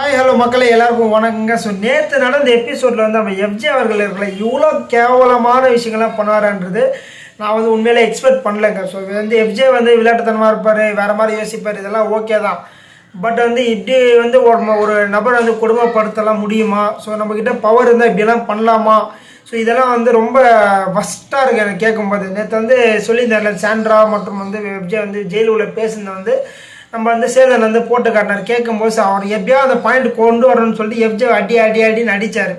Hi hello மக்களே எல்லாருக்கும் வணக்கங்க. ஸோ நேற்று நடந்த எபிசோடில் வந்து நம்ம எஃப்ஜே அவர்கள் இருக்கல இவ்வளோ கேவலமான விஷயங்கள்லாம் பண்ணுவாரன்றது நான் வந்து உண்மையிலே எக்ஸ்பெக்ட் பண்ணலைங்க. ஸோ வந்து எஃப்ஜே வந்து விளையாட்டுத்தனமாக இருப்பார் வேறு மாதிரி யோசிப்பார் இதெல்லாம் ஓகே தான். பட் வந்து இப்படி வந்து ஒரு ஒரு நபர் வந்து குடும்பப்படுத்தலாம் முடியுமா? ஸோ நம்மக்கிட்ட பவர் இருந்தால் இப்படிலாம் பண்ணலாமா? ஸோ இதெல்லாம் வந்து ரொம்ப ஃபஸ்ட்டாக இருக்குது எனக்கு கேட்கும்போது. நேற்று வந்து சொல்லியிருந்தார்ல சாண்ட்ரா மற்றும் வந்து எஃப்ஜே வந்து ஜெயில் உள்ள பேசுனது வந்து நம்ம வந்து சேதன் வந்து போட்டு காட்டினார். கேட்கும்போது அவர் எப்படியோ அந்த பாயிண்ட் கொண்டு வரணும்னு சொல்லிட்டு எஃப்ஜே அடி அடி அடின்னு அடித்தார்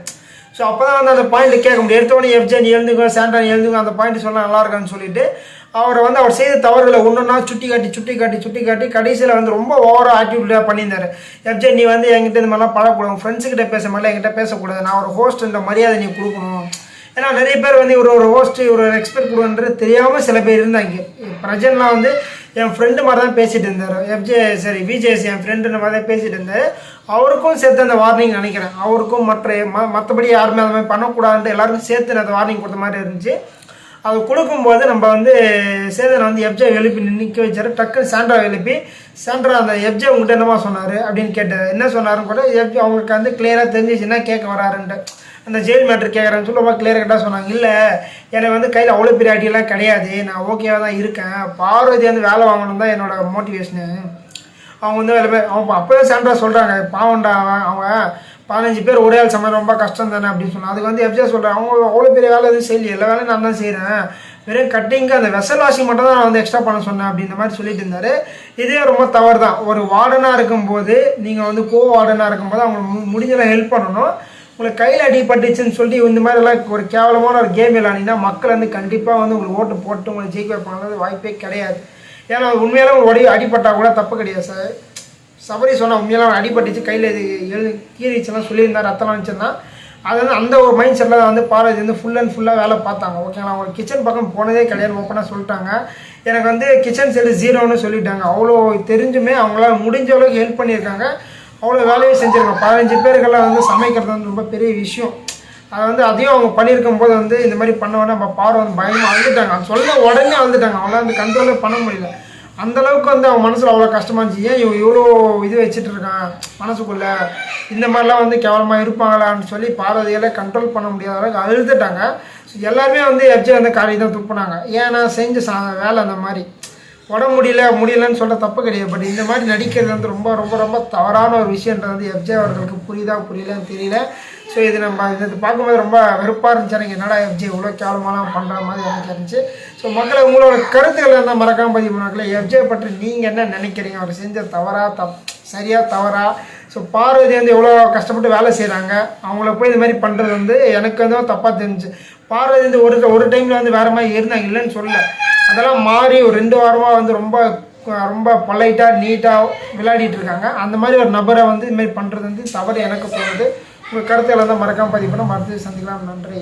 ஸோ அப்போ தான் வந்து அந்த பாயிண்ட் கேட்க முடியும். எடுத்தோடனே எஃப்ஜே நீ எழுந்துக்கோ சாண்டா நீ எழுந்துக்கோ அந்த பாயிண்ட் சொன்னால் நல்லா இருக்கான்னு சொல்லிட்டு அவரை வந்து அவர் செய்த தவறுகளை ஒன்றுனா சுட்டி காட்டி சுட்டி காட்டி சுட்டி காட்டி கடைசியில் வந்து ரொம்ப ஓவராக ஆட்டிடியூடாக பண்ணியிருந்தார். எஃப்ஜே நீ வந்து என்கிட்ட இந்த மாதிரிலாம் பழக்கூடாது ஃப்ரெண்ட்ஸுக்கிட்ட பேச மாதிரிலாம் என்கிட்ட பேசக்கூடாது. நான் ஒரு ஹோஸ்ட் இந்த மரியாதை நீ கொடுக்கணும். ஏன்னா நிறைய பேர் வந்து இவர் ஒரு ஹோஸ்ட் இவர் ஒரு எக்ஸ்பெக்ட் கொடுன்றது தெரியாமல் சில பேர் இருந்தாங்க. பிரஜன்லாம் வந்து என் ஃப்ரெண்டு மாதிரி தான் பேசிட்டு இருந்தார். எஃப்ஜே சரி விஜேஎஸ் என் ஃப்ரெண்டுன்ற மாதிரி தான் பேசிகிட்டு இருந்தார். அவருக்கும் சேர்த்து அந்த வார்னிங் நினைக்கிறேன். அவருக்கும் மற்ற ம மற்றபடி யாருமே அந்த மாதிரி பண்ணக்கூடாதுன்ட்டு எல்லாருக்கும் சேர்த்து நான் அந்த வார்னிங் கொடுத்த மாதிரி இருந்துச்சு. அது கொடுக்கும்போது நம்ம வந்து சேதனை வந்து எஃப்ஜே எழுப்பி நிற்க வச்சார். டக்குன்னு சாண்ட்ரா எழுப்பி சாண்ட்ரா அந்த எஃப்ஜே உங்கள்கிட்ட என்னமா சொன்னார் அப்படின்னு கேட்டார். என்ன சொன்னாருன்னு கூட எஃப்ஜே அவங்களுக்கு வந்து கிளியராக தெரிஞ்சிச்சுன்னா கேட்க வராருன்ட்டு. அந்த ஜெயில் மேட்ரு கேட்குறேன்னு சொல்லி ரொம்ப கிளியர் சொன்னாங்க. இல்லை எனக்கு வந்து கையில் அவ்வளோ பெரிய அடியெல்லாம் கிடையாது. நான் ஓகேவாக தான் இருக்கேன். பார்வதி வந்து வேலை வாங்கணும் தான் என்னோட மோட்டிவேஷனு அவங்க வந்து வேலை பேர் அவங்க அப்போவே சாண்டா சொல்கிறாங்க பாவண்டா அவன் அவங்க பதினஞ்சு பேர் ஒரே ஆள் சமையல் ரொம்ப கஷ்டம் தானே அப்படின்னு சொன்னாங்க. அதுக்கு வந்து எப்படியா சொல்கிறேன் அவங்க அவ்வளோ பெரிய வேலை எதுவும் செய்யல எல்லா வேலையும் நான் தான் செய்கிறேன் வெறும் கட்டிங்க்கு அந்த வெசல் வாஷிங் மட்டும் தான் நான் வந்து எக்ஸ்ட்ரா பண்ண சொன்னேன் அப்படின்ற மாதிரி சொல்லிட்டு இருந்தார். இதே ரொம்ப தவறு தான் ஒரு வார்டனாக இருக்கும்போது நீங்கள் வந்து கோ வார்டனாக இருக்கும்போது அவங்க மு- முடிஞ்சளவு ஹெல்ப் பண்ணணும். உங்களுக்கு கையில் அடிபட்டுச்சுன்னு சொல்லி இந்த மாதிரிலாம் ஒரு கேவலமான ஒரு கேம் விளாண்டினா மக்கள் வந்து கண்டிப்பாக வந்து உங்களுக்கு ஓட்டு போட்டு உங்களை ஜெயிக்க வைப்பாங்கிறது வாய்ப்பே கிடையாது. ஏன்னா உண்மையில ஒரு ஒடி அடிபட்டால் கூட தப்பு கிடையாது சார். சபரி சொன்னால் உண்மையெல்லாம் அடிபட்டுச்சு கையில் இது எழு கீறிச்சுலாம் சொல்லியிருந்தா ரத்தம்லாம் வந்துச்சுன்னா அது வந்து அந்த ஒரு மைண்ட் செட்டில் வந்து பார்வதி வந்து ஃபுல் அண்ட் ஃபுல்லாக வேலை பார்த்தாங்க. ஓகேங்களா அவங்க கிச்சன் பக்கம் போனதே கிடையாது ஓப்பனாக சொல்லிட்டாங்க. எனக்கு வந்து கிச்சன் சைடு ஜீரோன்னு சொல்லிட்டாங்க. அவ்வளோ தெரிஞ்சுமே அவங்களால முடிஞ்ச அளவுக்கு ஹெல்ப் பண்ணியிருக்காங்க. அவ்வளோ வேலையும் செஞ்சுருக்காங்க பதினஞ்சு பேருக்கெல்லாம் வந்து சமைக்கிறது வந்து ரொம்ப பெரிய விஷயம். அது வந்து அதையும் அவங்க பண்ணியிருக்கும் போது வந்து இந்த மாதிரி பண்ண உடனே நம்ம பார்வை வந்து பயமாக வந்துட்டாங்க. சொல்ல உடனே வந்துட்டாங்க. அவங்களால வந்து கண்ட்ரோலே பண்ண முடியல. அந்த அளவுக்கு வந்து அவன் மனசில் அவ்வளோ கஷ்டமாக இருந்துச்சு. ஏன் இவன் இவ்வளோ இது வச்சுட்டு இருக்கான் மனசுக்குள்ளே இந்த மாதிரிலாம் வந்து கேவலமாக இருப்பாங்களான்னு சொல்லி பார்வதியால் கண்ட்ரோல் பண்ண முடியாத அளவுக்கு அழுதுட்டாங்க. ஸோ எல்லாருமே வந்து எஃப்ஜி வந்து காரி தான் துப்புனாங்க ஏன்னா செஞ்ச சா வேலை அந்த மாதிரி. உடம்பு முடியல முடியலன்னு சொல்ல தப்பு கிடையாது. பட் இந்த மாதிரி நடிக்கிறது வந்து ரொம்ப ரொம்ப ரொம்ப தவறான ஒரு விஷயன்றது வந்து எஃப்ஜே அவர்களுக்கு புரியுதா புரியலன்னு தெரியல. ஸோ இது நம்ம இது பார்க்கும்போது ரொம்ப வெறுப்பாக இருந்துச்சு. எனக்கு என்னடா எஃப்ஜே இவ்வளோ கேவலமாலாம் பண்ணுற மாதிரி எனக்கு இருந்துச்சு. ஸோ மக்களை உங்களோட கருத்துக்கள் என்ன மறக்காம பதிவு பண்ணாக்கல எஃப்ஜே பற்றி நீங்கள் என்ன நினைக்கிறீங்க? அவர் செஞ்ச தவறாக தப் சரியா தவறா? ஸோ பார்வதி வந்து எவ்வளோ கஷ்டப்பட்டு வேலை செய்கிறாங்க அவங்கள போய் இந்த மாதிரி பண்ணுறது வந்து எனக்கு வந்து தப்பாக தெரிஞ்சு. பார்வதி வந்து ஒரு ஒரு டைமில் வந்து வேறு மாதிரி இருந்தாங்க இல்லைன்னு சொல்லலை. அதெல்லாம் மாறி ஒரு ரெண்டு வாரமாக வந்து ரொம்ப ரொம்ப பொலைட்டாக நீட்டாக விளையாடிட்டு இருக்காங்க. அந்த மாதிரி ஒரு நபரை வந்து இதுமாதிரி பண்ணுறது வந்து தவறு எனக்கு தோணுது. உங்கள் கருத்துக்களை தான் மறக்காமல் பதிவு பண்ண மறுத்து சந்திக்கலாம். நன்றி.